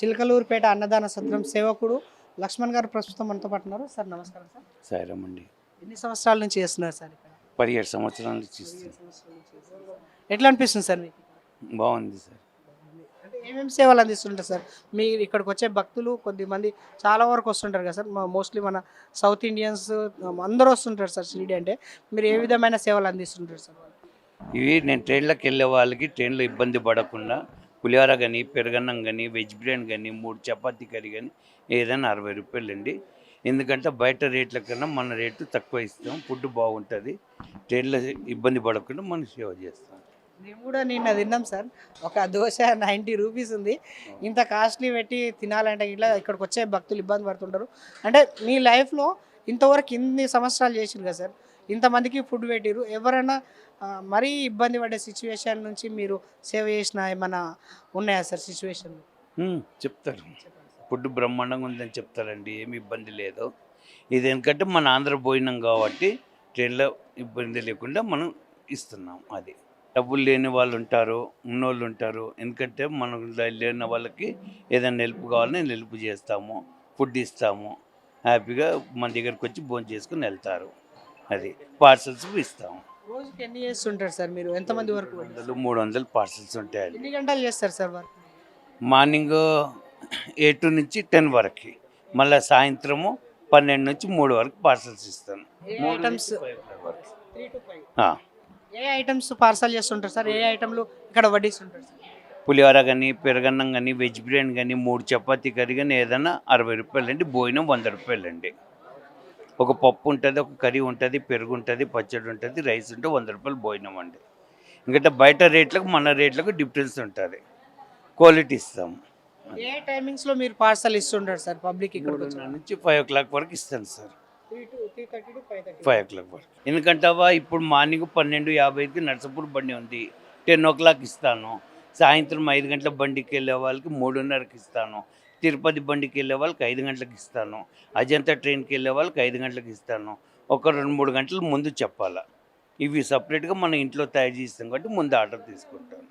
చిలకలూరుపేట అన్నదాన సత్రం సేవకుడు లక్ష్మణ్ గారు ప్రస్తుతం మనతో పాటు ఉన్నారు. సార్ నమస్కారం సార్. సాయిరామండి ఎన్ని సంవత్సరాల నుంచి చేస్తున్నారు సార్ ఇక్కడ? పదిహేడు సంవత్సరాల నుంచి ఎట్లా అనిపిస్తుంది సార్ మీకు? బాగుంది సార్. అంటే ఏమేమి సేవలు అందిస్తుంటారు సార్? మీరు ఇక్కడికి వచ్చే భక్తులు కొద్దిమంది చాలా వరకు వస్తుంటారు కదా సార్. మోస్ట్లీ మన సౌత్ ఇండియన్స్ అందరూ వస్తుంటారు సార్ షిరిడి అంటే. మీరు ఏ విధమైన సేవలు అందిస్తుంటారు సార్? ఇవి నేను ట్రైన్లోకి వెళ్ళే వాళ్ళకి ట్రైన్లో ఇబ్బంది పడకుండా పులిహోర కానీ పెరగన్నం కానీ వెజ్ బిర్యానీ కానీ మూడు చపాతీ కర్రీ కానీ ఏదైనా అరవై రూపాయలు అండి ఎందుకంటే బయట రేట్ల కన్నా మన రేటు తక్కువ ఇస్తాం ఫుడ్ బాగుంటుంది. ట్రైన్లో ఇబ్బంది పడకుండా మనం సేవ చేస్తాం. మేము కూడా నిన్న తిన్నాం సార్. ఒక దోశ నైంటీ రూపీస్ ఉంది. ఇంత కాస్ట్లీ పెట్టి తినాలంటే ఇట్లా ఇక్కడికి వచ్చే భక్తులు ఇబ్బంది పడుతుంటారు. అంటే మీ లైఫ్లో ఇంతవరకు ఇన్ని సంవత్సరాలు చేసిరు కదా సార్. ఇంతమందికి ఫుడ్ పెట్టిరు ఎవరైనా మరీ ఇబ్బంది పడే సిచ్యువేషన్ నుంచి మీరు సేవ చేసిన ఏమైనా ఉన్నాయా సార్ సిచ్యువేషన్? చెప్తారు ఫుడ్ బ్రహ్మాండంగా ఉందని చెప్తారండి. ఏమి ఇబ్బంది లేదు. ఇది ఎందుకంటే మన ఆంధ్ర పోయినాం కాబట్టి ట్రైన్లో ఇబ్బంది లేకుండా మనం ఇస్తున్నాం అది. డబ్బులు లేని వాళ్ళు ఉంటారు ఉన్నోళ్ళు ఉంటారు. ఎందుకంటే మనం లేని వాళ్ళకి ఏదైనా హెల్ప్ కావాలని హెల్ప్ చేస్తాము. ఫుడ్ ఇస్తాము. హ్యాపీగా మన దగ్గరికి వచ్చి భోజనం చేసుకుని వెళ్తారు. అది పార్సల్స్ ఇస్తాము రోజుకి ఎన్ని చేస్తుంటారు సార్ మీరు? ఎంతమంది వరకు వందలు మూడు వందలు పార్సల్స్ ఉంటాయండి. ఎన్ని గంటలు చేస్తారు సార్ వర్క్ మార్నింగ్ ఎయిట్ నుంచి టెన్ వరకు మళ్ళీ సాయంత్రము పన్నెండు నుంచి మూడు వరకు పార్సల్స్ ఇస్తాను. ఐటమ్స్ ఏ ఐటమ్స్ పార్సల్ చేస్తుంటారు సార్? ఏ ఐటమ్లు ఇక్కడ వడ్డిస్తుంటారు సార్? పులిహోర కానీ పెరగన్నం కానీ వెజ్ బిర్యానీ కానీ మూడు చపాతీ కర్రీ కానీ ఏదైనా అరవై రూపాయలు అండి భోజనం వంద రూపాయలు అండి ఒక పప్పు ఉంటుంది ఒక కర్రీ ఉంటుంది పెరుగు ఉంటుంది పచ్చడి ఉంటుంది రైస్ ఉంటే వంద రూపాయలు భోజనం అండి. ఎందుకంటే బయట రేట్లకు మన రేట్లకు డిఫరెన్స్ ఉంటుంది. క్వాలిటీ ఇస్తాము ఏ టైమింగ్స్లో మీరు పార్సల్ ఇస్తుంటారు సార్ పబ్లిక్ ఇక్కడ నుంచి ఫైవ్ ఓ క్లాక్ వరకు ఇస్తాను సార్. ఫైవ్ ఓ క్లాక్ వరకు. ఎందుకంటావా ఇప్పుడు మార్నింగ్ పన్నెండు యాభైకి నర్సపూర్ బండి ఉంది. టెన్ ఓ క్లాక్ ఇస్తాను. సాయంత్రం ఐదు గంటల బండికి వెళ్ళే వాళ్ళకి మూడున్నరకి ఇస్తాను. తిరుపతి బండికి వెళ్ళే వాళ్ళకి ఐదు గంటలకు ఇస్తాను. అజంతా ట్రైన్కి వెళ్ళే వాళ్ళకి ఐదు గంటలకు ఇస్తాను. ఒక రెండు మూడు గంటలు ముందు చెప్పాలా. ఇవి సపరేట్గా మన ఇంట్లో తయారు చేస్తాం కాబట్టి ముందు ఆర్డర్ తీసుకుంటాను.